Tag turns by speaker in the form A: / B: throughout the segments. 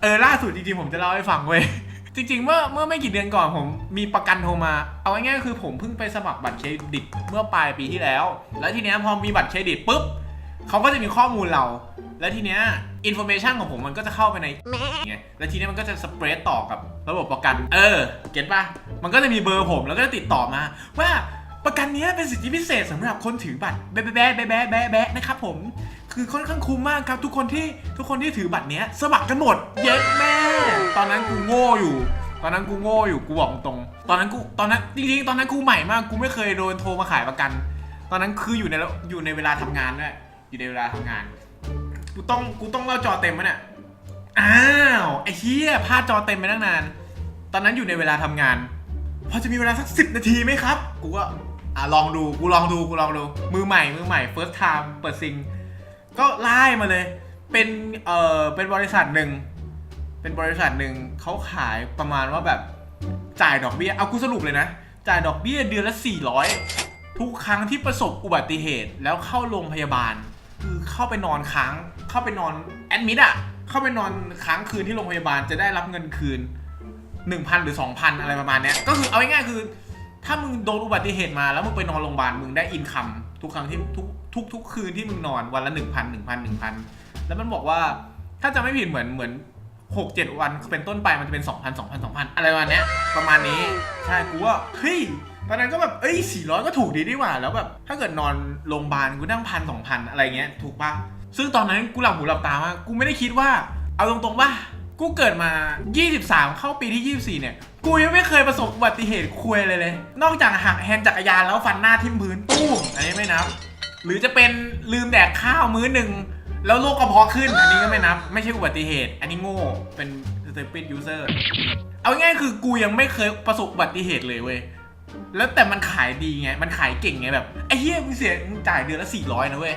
A: เออล่าสุดจริงๆผมจะเล่าให้ฟังเว้ยจริงๆ เมื่อเมื่อไม่กี่เดือนก่อนผมมีประกันโทรมา เอาง่ายๆคือผมเพิ่งไปสมัครบัตรเครดิตเมื่อปลายปีที่แล้ว แล้วทีเนี้ยพอมีบัตรเครดิตปุ๊บเขาก็จะมีข้อมูลเรา แล้วทีเนี้ยอินโฟเมชันของผมมันก็จะเข้าไปในไงแล้วทีเนี้ยมันก็จะสเปรดต่อกับระบบประกัน เออ เก็ตป่ะ มันก็จะมีเบอร์ผมแล้วก็จะติดต่อมาว่า ประกันนี้เป็นสิทธิพิเศษสำหรับคนถือบัตรแบ๊ะแบ๊ะแบ๊ะแบ๊ะแบะแบะนะครับผม คือค่อนข้างคุ้มมากครับ ทุกคนที่ทุกคนที่ถือบัตรเนี้ยสมัครกันหมด เย็ดแม่ ตอนนั้นกูโง่อยู่ ตอนนั้นกูโง่อยู่กูบอกตรง ตอนนั้นกูตอนนั้นจริงๆตอนนั้นกูใหม่มากกูไม่เคยโดนโทรมาขายประกัน ตอนนั้นคืออยู่ในอยู่ในเวลาทำงานด้วยอยู่ในเวลาทำงาน กูต้องกูต้องเล่าจอเต็มมั้ยเนี่ยอ้าวไอ้เหี้ยพลาดจอเต็มไปตั้งนาน ตอนนั้นอยู่ในเวลาทำงานพอจะมีเวลาสักสิบนาทีไหมครับ กูก็ อะลองดูกูลองดูกูลองดู มือใหม่มือใหม่ first time เปิดซิง ก็ไล่มาเลย เป็นเออเป็นบริษัทหนึ่ง เป็นบริษัทหนึ่งเขาขายประมาณว่าแบบจ่ายดอกเบี้ย เอากูสรุปเลยนะ จ่ายดอกเบี้ยเดือนละ 400 ทุกครั้งที่ประสบอุบัติเหตุแล้วเข้าโรงพยาบาล คือเข้าไปนอนค้าง เข้าไปนอนแอดมิดอะเข้าไปนอนค้างคืนที่โรงพยาบาลจะได้รับเงินคืน 1,000 หรือ 2,000 อะไรประมาณเนี้ยก็คือเอาง่ายๆคือ ถ้ามึงโดนอุบัติเหตุมาแล้วมึงไปนอนโรงพยาบาลมึงได้อินคัมทุกครั้งที่ทุกทุกทุกคืนที่มึงนอนวันละ1,000 1,000 1,000แล้วมันบอกว่าถ้าจะไม่ผิดเหมือนเหมือนหกเจ็ดวันเป็นต้นไปมันจะเป็น2,000 2,000 2,000อะไรประมาณเนี้ยประมาณนี้ใช่กูว่าเฮ้ยตอนนั้นก็แบบเอ้ย400ก็ถูกดีดีกว่าแล้วแบบถ้าเกิดนอนโรงพยาบาลกูนั่งพันสองพันอะไรเงี้ยถูกปะซึ่งตอนนั้นกูหลับหูหลับตามากกูไม่ได้คิดว่า เอาตรงๆป่ะกูเกิดมา 23 เข้าปีที่ 24 เนี่ย กูยังไม่เคยประสบอุบัติเหตุคุยเลยเลย นอกจากหักแฮนด์จักรยานแล้วฟันหน้าทิ่มพื้นตู้มอันนี้ไม่นับ หรือจะเป็นลืมแดกข้าวมื้อหนึ่งแล้วโรคกระเพาะขึ้น อันนี้ก็ไม่นับ ไม่ใช่อุบัติเหตุ อันนี้โง่เป็น stupid user เอาง่ายคือกูยังไม่เคยประสบอุบัติเหตุเลยเว้ยแล้วแต่มันขายดีไง มันขายเก่งไงแบบไอ้เหี้ยมึงเสียมึงจ่ายเดือนละ400นะเว้ย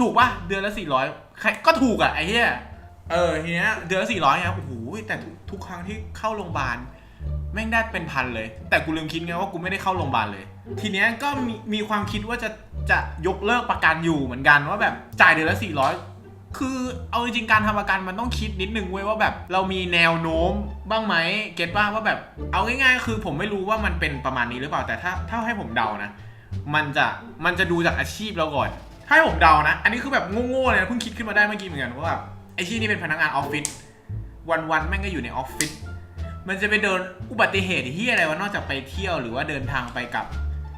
A: ถูกป่ะเดือนละ400ใครก็ถูกอะไอ้เหี้ยเออทีเนี้ยเดือนละสี่ร้อยครับโอ้โหแต่ทุกครั้งที่เข้าโรงพยาบาล แม่งได้เป็นพันเลย แต่กูลืมคิดไงว่ากูไม่ได้เข้าโรงพยาบาลเลย ทีเนี้ยก็มีมีความคิดว่าจะจะยกเลิกประกันอยู่เหมือนกันว่าแบบจ่ายเดือนละสี่ร้อยคือเอาจริงๆการทำประกันมันต้องคิดนิดนึงเว้ยว่าแบบเรามีแนวโน้มบ้างไหมเก็ตป่ะว่าแบบ เอาง่ายๆ คือผมไม่รู้ว่ามันเป็นประมาณนี้หรือเปล่าแต่ถ้าถ้าให้ผมเดานะ มันจะมันจะดูจากอาชีพเราก่อน ถ้าให้ผมเดานะ อันนี้คือแบบโง่ๆเลยนะเพิ่งคิดขึ้นมาได้เมื่อกี้เหมือนกันว่าแบบไอ้ที่นี่เป็นพนักงานออฟฟิศวันๆแม่งก็อยู่ในออฟฟิศ มันจะไปเดินอุบัติเหตุที่อะไรวะนอกจากไปเที่ยวหรือว่าเดินทางไปกับ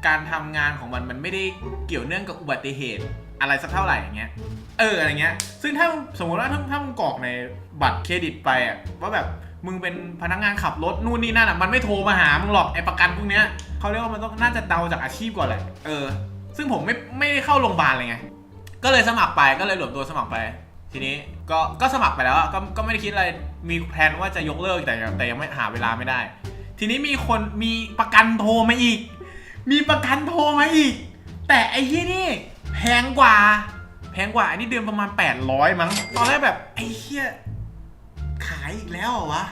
A: การทำงานของมันมันไม่ได้เกี่ยวเนื่องกับอุบัติเหตุอะไรสักเท่าไหร่อย่างเงี้ย เอออะไรเงี้ย ซึ่งถ้าสมมติว่าถ้าถ้ามึงกรอกในบัตรเครดิตไปอะว่าแบบมึงเป็นพนักงานขับรถนู่นนี่นั่นอะมันไม่โทรมาหามึงหรอกไอ้ประกันพวกเนี้ยเขาเรียกว่ามันต้องน่าจะเดาจากอาชีพก่อนแหละ เออ ซึ่งผมไม่ไม่ได้เข้าโรงพยาบาลเลยไง ก็เลยสมัครไปก็เลยหลวมตัวสมัครไป ทีนี้ก็ก็สมัครไปแล้วอะก็ก็ไม่ได้คิดอะไรมีแพลนว่าจะยกเลิกแต่แต่ยังไม่หาเวลาไม่ได้ ทีนี้มีคนมีประกันโทรมาอีก มีประกันโทรมาอีก แต่ไอ้ที่นี่แพงกว่า แพงกว่าอันนี้เดือนประมาณ 800 มั้ง ตอนแรกแบบไอ้เหี้ยขายอีกแล้วเหรอวะ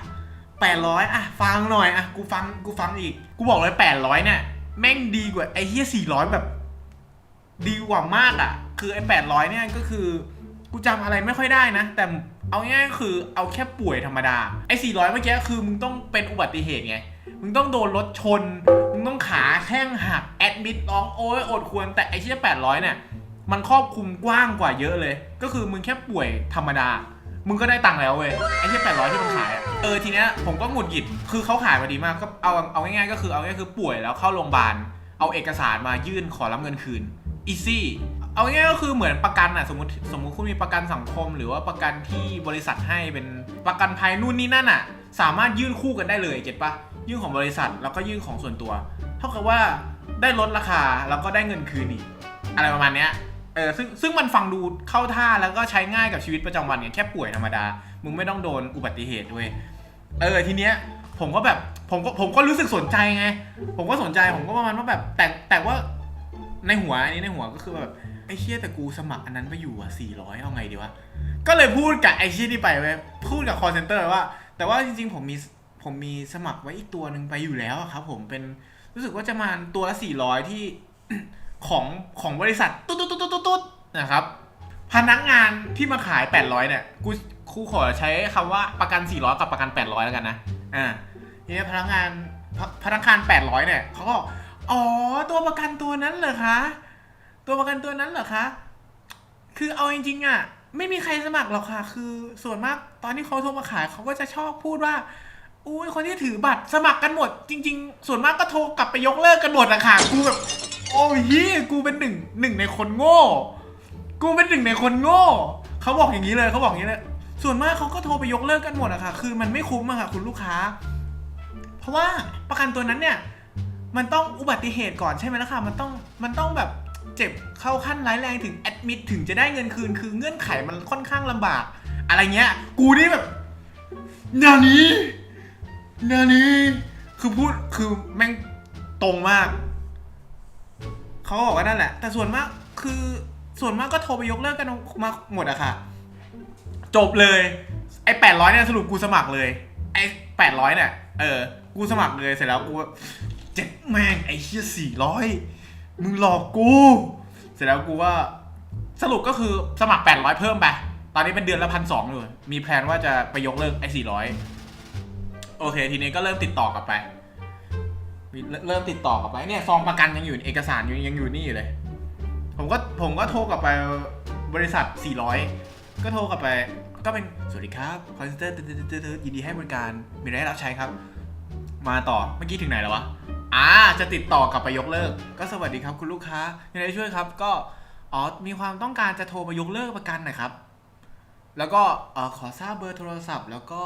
A: 800 อะ ฟังหน่อย อะ กูฟัง กูฟังอีก กูบอกเลย 800 เนี่ย แม่งดีกว่าไอ้เหี้ย400 แบบ ดีกว่ามากอะ คือไอ้800 เนี่ยก็คือ กูจำอะไรไม่ค่อยได้นะ แต่เอาง่ายๆคือเอาแค่ป่วยธรรมดา ไอ้400เมื่อกี้คือมึงต้องเป็นอุบัติเหตุไง มึงต้องโดนรถชน มึงต้องขาแข้งหัก แอดมิดร้องโอ้ยอดควร แต่ไอ้เชี่800เนี่ย มันครอบคลุมกว้างกว่าเยอะเลย ก็คือมึงแค่ป่วยธรรมดา มึงก็ได้ตังค์แล้วเว้ย ไอ้ที่แปดร้อยที่มึงขายอะเออทีเนี้ยผมก็หงุดหงิด คือเขาขายมาดีมาก ก็เอาเอาง่ายๆก็คือเอาง่ายๆคือป่วยแล้วเข้าโรงพยาบาล เอาเอกสารมายื่นขอรับเงินคืนอีซี่ เอาง่ายก็คือเหมือนประกันอะสมมติสมมติคุณมีประกันสังคม หรือว่าประกันที่บริษัทให้เป็นประกันภัยนู่นนี่นั่นอะ สามารถยื่นคู่กันได้เลยเก็ตปะยื่นของบริษัทแล้วก็ยื่นของส่วนตัว เท่ากับว่าได้ลดราคาแล้วก็ได้เงินคืนอีกอะไรประมาณเนี้ยเออซึ่งซึ่งมันฟังดูเข้าท่าแล้วก็ใช้ง่ายกับชีวิตประจำวันเนี่ยแค่ป่วยธรรมดา มึงไม่ต้องโดนอุบัติเหตุด้วยเออทีเนี้ยผมก็แบบผมก็ผมก็รู้สึกสนใจไง ผมก็สนใจผมก็ประมาณว่าแบบแต่แต่ว่าในหัวอันนี้ในหัวก็คือแบบ ไอ้เชี่ยแต่กูสมัครอันนั้นไปอยู่อะ400เอาไงดีวะ ก็เลยพูดกับไอ้เชี่ยนี่ไปเว้ยพูดกับ call center ว่า แต่ว่าจริงๆผมมีผมมีสมัครไว้อีกตัวหนึ่งไปอยู่แล้วอะครับผมเป็นรู้สึกว่าจะมาตัวละ400ที่ของของบริษัทตุ๊ดตุ๊ดตุ๊ดตุ๊ดตุ๊ดนะครับ พนักงานที่มาขาย800เนี่ยกูครูขอใช้คำว่าประกัน400กับประกัน800แล้วกันนะอ่าทีนี้พนักงานพพนักงาน800เนี่ยเขาก็อ๋อตัวประกันตัวนั้นเหรอคะ ตัวประกันตัวนั้นเหรอคะ คือเอาจริงๆอะ ไม่มีใครสมัครหรอกค่ะ คือส่วนมากตอนที่เขาโทรมาขายเขาก็จะชอบพูดว่าอุ้ยคนที่ถือบัตรสมัครกันหมด จริง ๆ ส่วนมากก็โทรกลับไปยกเลิกกันหมดอะค่ะ กูแบบโอ้ยเฮียกูเป็นหนึ่งหนึ่งในคนโง่ กูเป็นหนึ่งในคนโง่เขาบอกอย่างนี้เลยเขาบอกอย่างนี้เลยส่วนมากเขาก็โทรไปยกเลิกกันหมดอะค่ะ คือมันไม่คุ้มอะค่ะ คุณลูกค้า เพราะว่าประกันตัวนั้นเนี่ย มันต้องอุบัติเหตุก่อนใช่ไหมล่ะค่ะ มันต้องมันต้องแบบ เจ็บเข้าขั้นร้ายแรงถึงแอดมิดถึงจะได้เงินคืนคือเงื่อนไขมันค่อนข้างลำบาก อะไรเงี้ย กูนี่แบบนานี้นานี้คือพูดคือแม่งตรงมาก เขาบอกว่านั่นแหละ แต่ส่วนมากคือส่วนมากก็โทรไปยกเลิกกันมาหมดอะค่ะ จบเลย ไอ้แปดร้อยเนี่ยสรุปกูสมัครเลย ไอ้แปดร้อยเนี่ยเออ กูสมัครเลยเสร็จแล้วกูเจ็ดแม่งไอ้เชี่ยสี่ร้อย มึงหลอกกู เสร็จแล้วกูว่า สรุปก็คือสมัครแปดร้อยเพิ่มไป ตอนนี้เป็นเดือนละพันสองอยู่มีแพลนว่าจะไปยกเลิกไอ้สี่ร้อยโอเค ทีนี้ก็เริ่มติดต่อกลับไป เริ่มติดต่อกลับไปเนี่ยซองประกันยังอยู่เอกสารยังยังอยู่นี่อยู่เลย ผมก็ผมก็โทรกลับไปบริษัท 400 ก็โทรกลับไป ก็เป็นสวัสดีครับคอนเซ็นเตอร์ยินดีให้บริการมีอะไรให้รับใช้ครับ มาต่อเมื่อกี้ถึงไหนแล้ววะ อ่าจะติดต่อกลับไปยกเลิก ก็สวัสดีครับคุณลูกค้ามีอะไรช่วยครับ ก็อ๋อมีความต้องการจะโทรไปยกเลิกประกันนะครับ แล้วก็เออขอทราบเบอร์โทรศัพท์ แล้วก็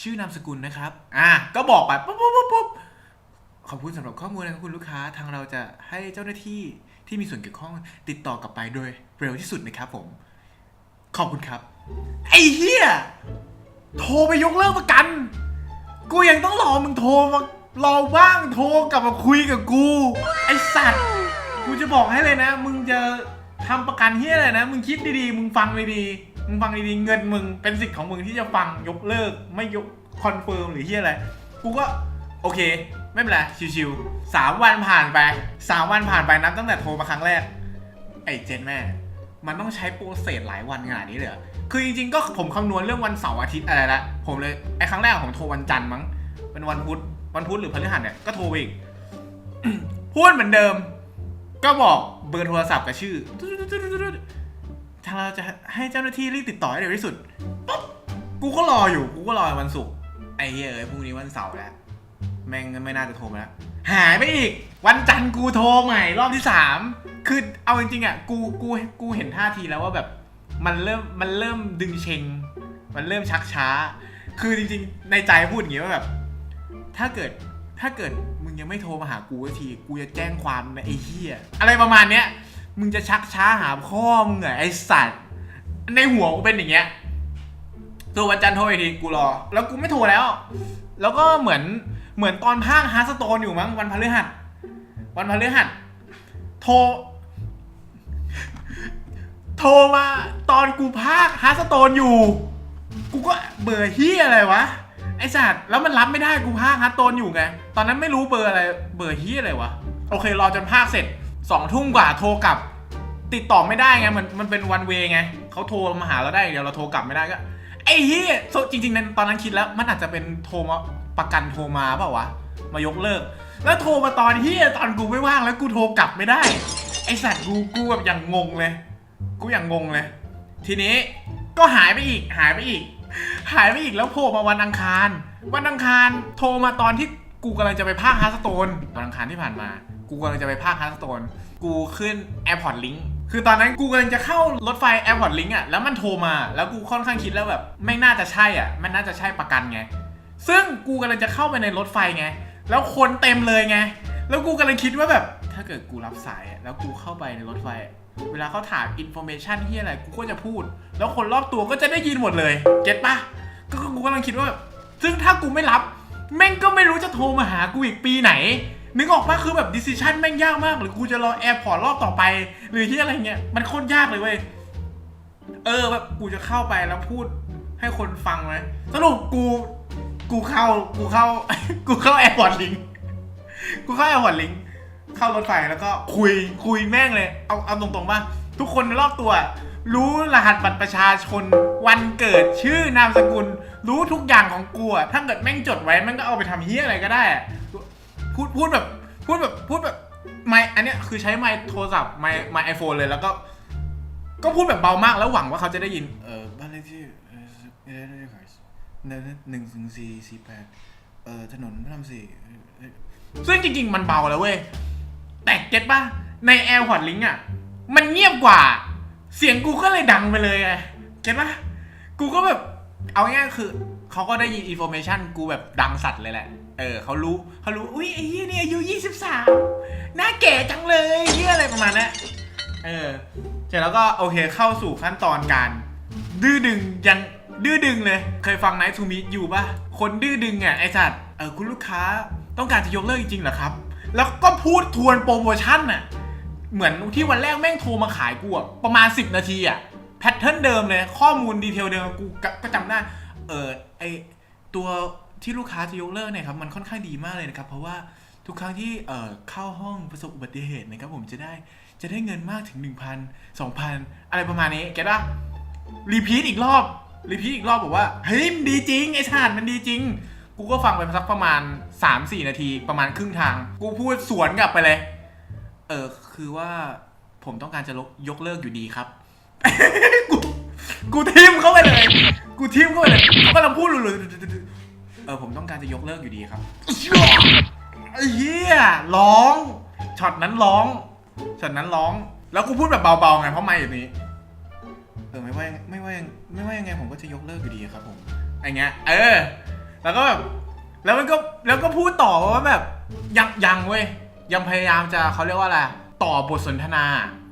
A: ชื่อนามสกุลนะครับ อ่าก็บอกไปปุ๊บปุ๊บปุ๊บปุ๊บขอบคุณสำหรับข้อมูลนะครับคุณลูกค้าทางเราจะให้เจ้าหน้าที่ที่มีส่วนเกี่ยวข้องติดต่อกลับไปโดยเร็วที่สุดนะครับผม ขอบคุณครับ ไอ้เฮียโทรไปยกเลิกประกัน กูยังต้องรอมึงโทรมา รอบ้างโทรกลับมาคุยกับกู ไอสัตว์ กูจะบอกให้เลยนะ มึงจะทำประกันเฮียอะไรนะ มึงคิดดีๆ มึงฟังดีๆมึงฟังดีๆ เงินมึงเป็นสิทธิ์ของมึงที่จะฟังยกเลิก ไม่ยกคอนเฟิร์มหรือเฮียอะไร กูก็โอเค ไม่เป็นไรชิวๆสามวันผ่านไปสามวันผ่านไปนับตั้งแต่โทรมาครั้งแรก ไอ้เจนแม่ มันต้องใช้โปรเซสหลายวันขนาดนี้เลยเหรอคือจริงๆก็ผมคำนวณเรื่องวันเสาร์อาทิตย์อะไรละผมเลยไอ้ครั้งแรกผมโทรวันจันทร์มั้งเป็นวันพุธ วันพุธหรือพฤหัสเนี่ยก็โทรไปอีก พูดเหมือนเดิม ก็บอกเบอร์โทรศัพท์กับชื่อทางเราจะให้เจ้าหน้าที่รีบติดต่อให้เร็วที่สุดปุ๊บกูก็รออยู่ กูก็รอวันศุกร์ไอ้เฮ้ยเอ้ยพรุ่งนี้วันเสาร์แล้ว แม่งไม่น่าจะโทรมาแล้ว หายไปอีก วันจันทร์กูโทรใหม่รอบที่สามคือเอาจริงๆอะกูกูกูเห็นท่าทีแล้วว่าแบบ มันเริ่มมันเริ่มดึงเชง มันเริ่มชักช้า คือจริง ๆ ในใจพูดอย่างงี้ว่าแบบ ถ้าเกิดถ้าเกิดมึงยังไม่โทรมาหากูสักที กูจะแจ้งความนะไอ้เหี้ยอะไรประมาณเนี้ย มึงจะชักช้าหาพ่อมึงเหรอไอ้สัตว์ ในหัวกูเป็นอย่างเงี้ยโทรวันจันทร์โทรอีกทีกูรอ แล้วกูไม่โทรแล้ว แล้วก็เหมือนเหมือนตอนภาคฮาร์สโตนอยู่มั้งวันพฤหัส วันพฤหัส โทร โทรมาตอนกูภาคฮาร์สโตนอยู่ กูก็เบอร์เฮียอะไรวะ ไอสัตว์แล้วมันรับไม่ได้กูภาคฮาร์สโตนอยู่ไง ตอนนั้นไม่รู้เบอร์อะไร เบอร์เฮียอะไรวะ โอเค รอจนภาคเสร็จสองทุ่มกว่าโทรกลับ ติดต่อไม่ได้ไง มันมันเป็นวันเวไงเขาโทรมาหาเราได้เดี๋ยวเราโทรกลับไม่ได้ก็ ไอ้เฮียจริงๆนั้นตอนนั้นคิดแล้ว มันอาจจะเป็นโทรมาประกันโทรมาเปล่าวะ มายกเลิก แล้วโทรมาตอนเฮียตอนกูไม่ว่างแล้วกูโทรกลับไม่ได้ ไอสัตว์กูกูแบบอย่างงงเลย กูอย่างงงเลย ทีนี้ก็หายไปอีกหายไปอีก หายไปอีกแล้วโผล่มาวันอังคาร วันอังคารโทรมาตอนที่กูกำลังจะไปภาคฮาร์สโตนวันอังคารที่ผ่านมา กูกำลังจะไปภาคฮาร์สโตนกูขึ้น AirPod Link คือตอนนั้นกูกำลังจะเข้ารถไฟ AirPod Link อะแล้วมันโทรมาแล้วกูค่อนข้างคิดแล้วแบบไม่น่าจะใช่อะมันน่าจะใช่ประกันไง ซึ่งกูกำลังจะเข้าไปในรถไฟไง แล้วคนเต็มเลยไง แล้วกูกำลังคิดว่าแบบ ถ้าเกิดกูรับสายแล้วกูเข้าไปในรถไฟ เวลาเขาถามอินโฟเมชันที่อะไรกูก็จะพูด แล้วคนรอบตัวก็จะได้ยินหมดเลย เก็ตปะก็กูกำลังคิดว่า ซึ่งถ้ากูไม่รับ แม่งก็ไม่รู้จะโทรมาหากูอีกปีไหน นึกออกปะคือแบบดิส i ชันแม่งยากมาก หรือกูจะรอแอร์พอร์ตรอบต่อไป หรือที่อะไรเงี้ย มันโคตรยากเลยเว้ย เออแบบกูจะเข้าไปแล้วพูดให้คนฟังไหมสรุปกู กูเข้า กูเข้า กูเข้าแอร์พอร์ตลิงกูเข้าแอร์พอร์ตลิง เข้ารถไฟแล้วก็คุยคุยแม่งเลย เอาเอาตรงๆป่ะทุกคนรอบตัว รู้รหัสบัตรประชาชน วันเกิดชื่อนามสกุล รู้ทุกอย่างของกูอะถ้าเกิดแม่งจดไว้แม่งก็เอาไปทำเฮียอะไรก็ได้อะพูดพูดแบบ พูดแบบพูดแบบไม่อันเนี้ยคือใช้ไมค์โทรศัพท์ไมค์ไมค์ไอโฟนเลยแล้วก็ ก็พูดแบบเบามากแล้วหวังว่าเขาจะได้ยิน เออบ้านเลขที่เออเออหนึ่งหนึ่งถึงสี่สี่แปดเออถนนพระรามสี่ซึ่งจริง ๆ มันเบาแล้วเว้ย แต่เก็ตป่ะ ในแอร์พอร์ตลิงอะ มันเงียบกว่า เสียงกูก็เลยดังไปเลยไงเก็ตป่ะ กูก็แบบ เอาง่ายๆคือเขาก็ได้ยินอินโฟเมชันกูแบบดังสัตว์เลยแหละ เออเขารู้เขารู้ อุ้ยไอ้เหี้ยนี่อายุยี่สิบสามหน้าแก่จังเลยเหี้ยอะไรประมาณนั้นเออ เสร็จแล้วก็โอเคเข้าสู่ขั้นตอนการ ดื้อดึงยังดื้อดึงเลย เคยฟังไนท์ทูมิอยู่ปะคนดื้อดึงอะไอสัตว์เออคุณลูกค้าต้องการจะยกเลิกจริงๆเหรอครับ แล้วก็พูดทวนโปรโมชั่นอะ เหมือนที่วันแรกแม่งโทรมาขายกูอะประมาณ 10 นาทีอะแพทเทิร์นเดิมเลย ข้อมูลดีเทลเดิมกูก็จำได้เออไอตัวที่ลูกค้าจะยกเลิกเนี่ยครับมันค่อนข้างดีมากเลยนะครับ เพราะว่าทุกครั้งที่เอ่อเข้าห้องประสบอุบัติเหตุนะครับผมจะได้จะได้เงินมากถึง 1,000 2,000 อะไรประมาณนี้เก็ตปะรีพีทอีกรอบรีพีทอีกรอบบอกว่า เฮ้ยมันดีจริงไอ้ชาติมันดีจริง กูก็ฟังไปสักประมาณ 3-4 นาทีประมาณครึ่งทาง กูพูดสวนกลับไปเลย เออ คือว่าผมต้องการจะลกยกเลิกอยู่ดีครับ กูกูทิมเข้าไปเลย กูทิมเข้าไปเลยเขากำลังพูดเลยเออผมต้องการจะยกเลิกอยู่ดีครับไอ้เหี้ยร้องช็อตนั้นร้องช็อตนั้นร้อง แล้วกูพูดแบบเบาๆไงเพราะไม่อยู่นี้ เออไม่ว่าไม่ว่าไม่ว่ายังไงผมก็จะยกเลิกอยู่ดีครับผมไอ้เงี้ยเออ แล้วก็แบบแล้วมันก็แล้วก็พูดต่อว่าแบบยังยังเว้ยยังพยายามจะเขาเรียกว่าอะไรต่อบทสนทนา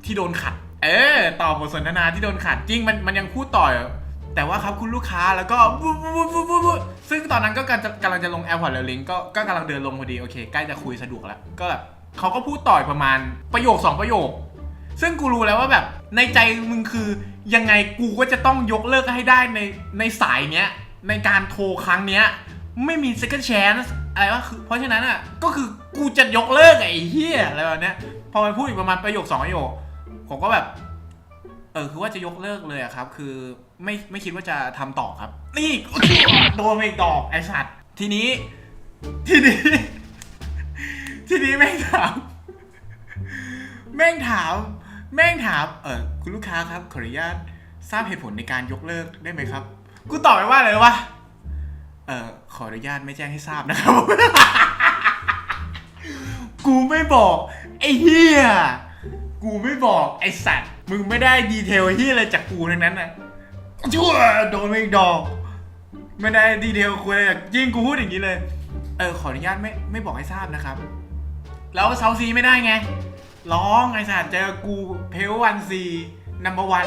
A: ที่โดนขัด เออต่อบทสนทนาที่โดนขัดจริงมันมันยังพูดต่อยแต่ว่าครับคุณลูกค้าแล้วก็วูบวูบวูบวูบวูบซึ่งตอนนั้นก็กำลังจะกำลังจะลงแอร์พอร์ตลิงก็ก็กำลังเดินลงพอดีโอเคใกล้จะคุยสะดวกแล้วก็แบบเขาก็พูดต่อยประมาณประโยคสองประโยค ซึ่งกูรู้แล้วว่าแบบในใจมึงคือยังไงกูก็จะต้องยกเลิกให้ได้ในในสายเนี้ย ในการโทรครั้งเนี้ยไม่มี second chance อะไรวะคือเพราะฉะนั้นอะก็คือกูจะยกเลิกไอ้เหี้ยอะไรแบบเนี้ยพอมันพูดอีกประมาณประโยคสองประโยคผมก็แบบเออคือว่าจะยกเลิกเลยอะครับ คือไม่ไม่คิดว่าจะทำต่อครับ นี่โดนไปอีกดอกไอ้สัตว์ทีนี้ ทีนี้ ทีนี้แม่งถามแม่งถามแม่งถามเออคุณลูกค้าครับขออนุญาตทราบเหตุผลในการยกเลิกได้ไหมครับ กูตอบไปว่าอะไรวะ เออขออนุญาตไม่แจ้งให้ทราบนะครับ กูไม่บอก ไอ้เฮียกูไม่บอกไอ้สัตว์ มึงไม่ได้ดีเทลเฮียอะไรจากกูทั้งนั้นนะชั่วโดนไม่ดอก ไม่ได้ดีเทลคุยอะไรยิ่งกูพูดอย่างนี้เลย เออขออนุญาตไม่ไม่บอกให้ทราบนะครับ แล้วเซาซีไม่ได้ไง ร้องไอ้สัตว์เจอกูเพลวันซีนัมเบอร์วัน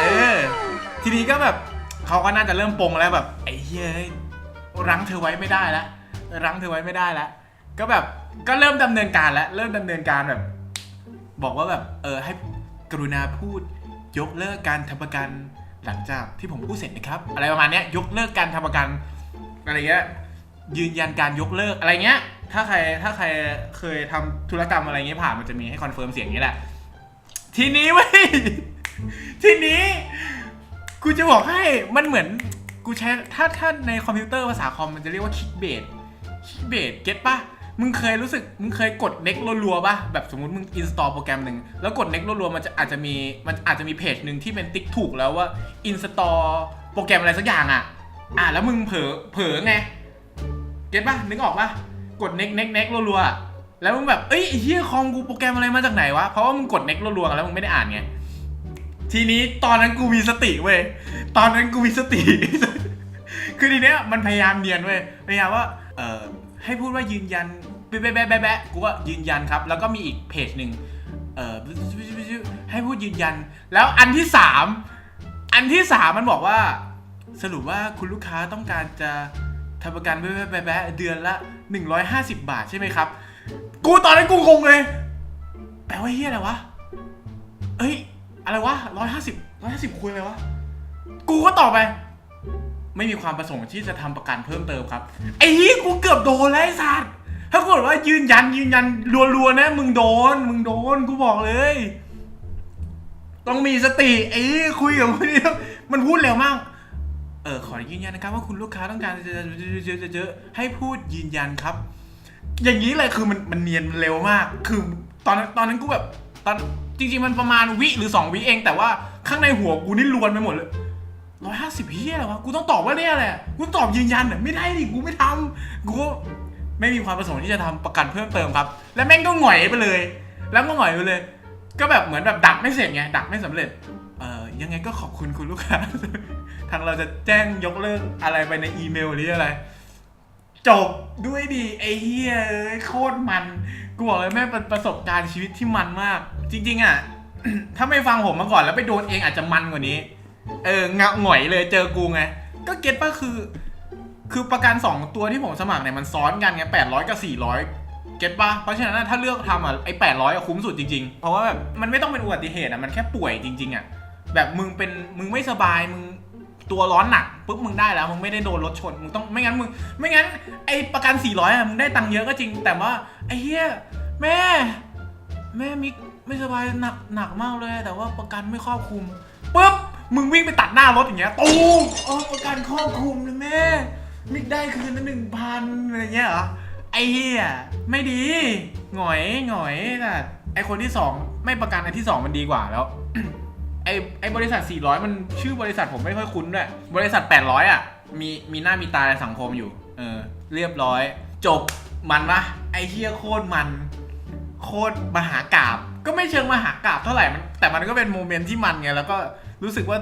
A: เออ ทีนี้ก็แบบ เขาก็น่าจะเริ่มปรงแล้วแบบไอ้เฮ้ยรั้งเธอไว้ไม่ได้แล้วรั้งเธอไว้ไม่ได้แล้วก็แบบก็เริ่มดำเนินการแล้วเริ่มดำเนินการแบบ บอกว่าแบบเออให้กรุณาพูดยกเลิกการทำประกันหลังจากที่ผมพูดเสร็จนะครับ อะไรประมาณนี้ยยกเลิกการทำประกันอะไรเงี้ยยืนยันการยกเลิกอะไรเงี้ย ถ้าใครถ้าใครเคยทำธุรกรรมอะไรเงี้ยผ่านมันจะมีให้คอนเฟิร์มเสียงนี้แหละ ทีนี้เว้ยทีนี้ กูจะบอกให้มันเหมือนกูใช้ถ้าถ้าในคอมพิวเตอร์ภาษาคอมมันจะเรียกว่าคิกเบดคิกเบดเก็ตปะมึงเคยรู้สึกมึงเคยกดเน็กรัวๆปะแบบสมมติมึงอินสตอลโปรแกรมหนึ่งแล้วกดเน็กรัวๆมันจะอาจจะมีมันอาจจะมีเพจหนึ่งที่เป็นติ๊กถูกแล้วว่าอินสตอลโปรแกรมอะไรสักอย่างอะ อะแล้วมึงเผลอเผลอไงเก็ตปะนึกออกปะกดเน็กเน็กเน็กรัวๆแล้วมึงแบบเอ้ยเฮียคอมกูโปรแกรมอะไรมาจากไหนวะเพราะว่ามึงกดเน็กรัวๆแล้วมึงไม่ได้อ่านไง ทีนี้ตอนนั้นกูมีสติเว้ย ตอนนั้นกูมีสติ คือทีเนี้ยมันพยายามเนียนเว้ย พยายามว่า เอ่อให้พูดว่ายืนยันแบะแบะแบะแบะกูก็ยืนยันครับ แล้วก็มีอีกเพจหนึ่งเอ่อให้พูดยืนยัน แล้วอันที่สามอันที่สามมันบอกว่า สรุปว่าคุณลูกค้าต้องการจะทำประกันแบะแบะแบะเดือนละ 150 บาทใช่ไหมครับ กูตอนนั้นกูงงเลย แปลว่าเฮียอะไรวะ เอ้ย อะไรวะร้อยห้าสิบร้อยห้าสิบคุยอะไรวะ กูก็ตอบไป ไม่มีความประสงค์ที่จะทำประกันเพิ่มเติมครับ ไอ้เหี้ยกูเกือบโดนแล้วไอ้สัตว์ถ้าเกิดว่ายืนยันยืนยันรัวๆนะ มึงโดน มึงโดน กูบอกเลย ต้องมีสติไอ้คุยกับคนนี้ต้องมันพูดเร็วมาก เออขอยืนยันนะครับว่าคุณลูกค้าต้องการจะจะจะจะจะให้พูดยืนยันครับ อย่างนี้เลยคือมันมันเนียนเร็วมาก คือตอนนั้นตอนนั้นกูแบบตอน จริงๆมันประมาณวิหรือสองวิเอง แต่ว่าข้างในหัวกูนี่ลวนไปหมดเลยร้อยห้าสิบเฮียอะไรวะ กูต้องตอบว่าเนี่ยแหละ กูตอบยืนยันอะไม่ได้ดิ กูไม่ทำกูไม่มีความประสงค์ที่จะทำประกันเพิ่มเติมครับ แล้วแม่งก็หงอยไปเลย แล้วก็หงอยไปเลย ก็แบบเหมือนแบบดักไม่เสร็จไง ดักไม่สำเร็จ เอ่อ ยังไงก็ขอบคุณคุณลูกค้า ทางเราจะแจ้งยกเลิกอะไรไปในอีเมลหรืออะไร จบด้วยดีไอ้เฮียเอ้ยโคตรมันกูบอกเลยแม่งเป็นประสบการณ์ชีวิตที่มันมาก จริง ๆ อะ ถ้าไม่ฟังผมมาก่อนแล้วไปโดนเองอาจจะมันกว่านี้ เออเงาหงอยเลยเจอกูไง ก็เก็ตป่ะคือ คือประกัน2ตัวที่ผมสมัครเนี่ยมันซ้อนกันไง800กับ400เก็ตป่ะเพราะฉะนั้นอะถ้าเลือกทำอะไอ้800อะคุ้มสุดจริงๆ เพราะว่าแบบมันไม่ต้องเป็นอุบัติเหตุอะมันแค่ป่วยจริง ๆอะแบบมึงเป็นมึงไม่สบายมึง ตัวร้อนหนักปุ๊บมึงได้แล้วมึงไม่ได้โดนรถชนมึงต้องไม่งั้นมึงไม่งั้นไอประกัน 400อะมึงได้ตังค์เยอะก็จริง แต่ว่าไอเหี้ยแม่ แม่มิกไม่สบายหนักหนักมากเลย แต่ว่าประกันไม่ครอบคลุมปุ๊บมึงวิ่งไปตัดหน้ารถอย่างเงี้ยตูมเออประกันครอบคลุมเลยแม่ มิกได้คืนละหนึ่งพันอะไรเงี้ยเหรอไอเหี้ยไม่ดีหงอยหงอยแต่ไอคนที่สองไม่ประกันไอที่สองมันดีกว่าแล้ว ไอไอบริษัท 400 มันชื่อบริษัทผมไม่ค่อยคุ้นด้วยบริษัท 800 อะ มีมีหน้ามีตาในสังคมอยู่ เออ เรียบร้อย จบมันปะไอเฮียโคตรมัน โคตรมหากราบ ก็ไม่เชิงมหากราบเท่าไหร่มันแต่มันก็เป็นโมเมนต์ที่มันไงแล้วก็รู้สึกว่า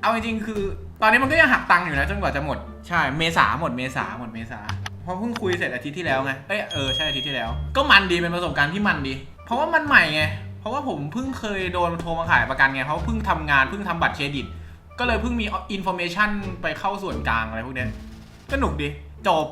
A: เอาจริงๆคือ ตอนนี้มันก็ยังหักตังค์อยู่นะจนกว่าจะหมดใช่เมษาหมดเมษาหมดเมษาพราะเพิ่งคุยเสร็จอาทิตย์ที่แล้วไง เอ้ยเออใช่อาทิตย์ที่แล้ว ก็มันดีเป็นประสบการณ์ที่มันดี เพราะว่ามันใหม่ไง เพราะว่าผมเพิ่งเคยโดนโทรมาขายประกันไงเพราะเพิ่งทำงานเพิ่งทำบัตรเครดิต ก็เลยเพิ่งมีอินโฟเมชันไปเข้าส่วนกลางอะไรพวกเนี้ยก็หนุกดีจบ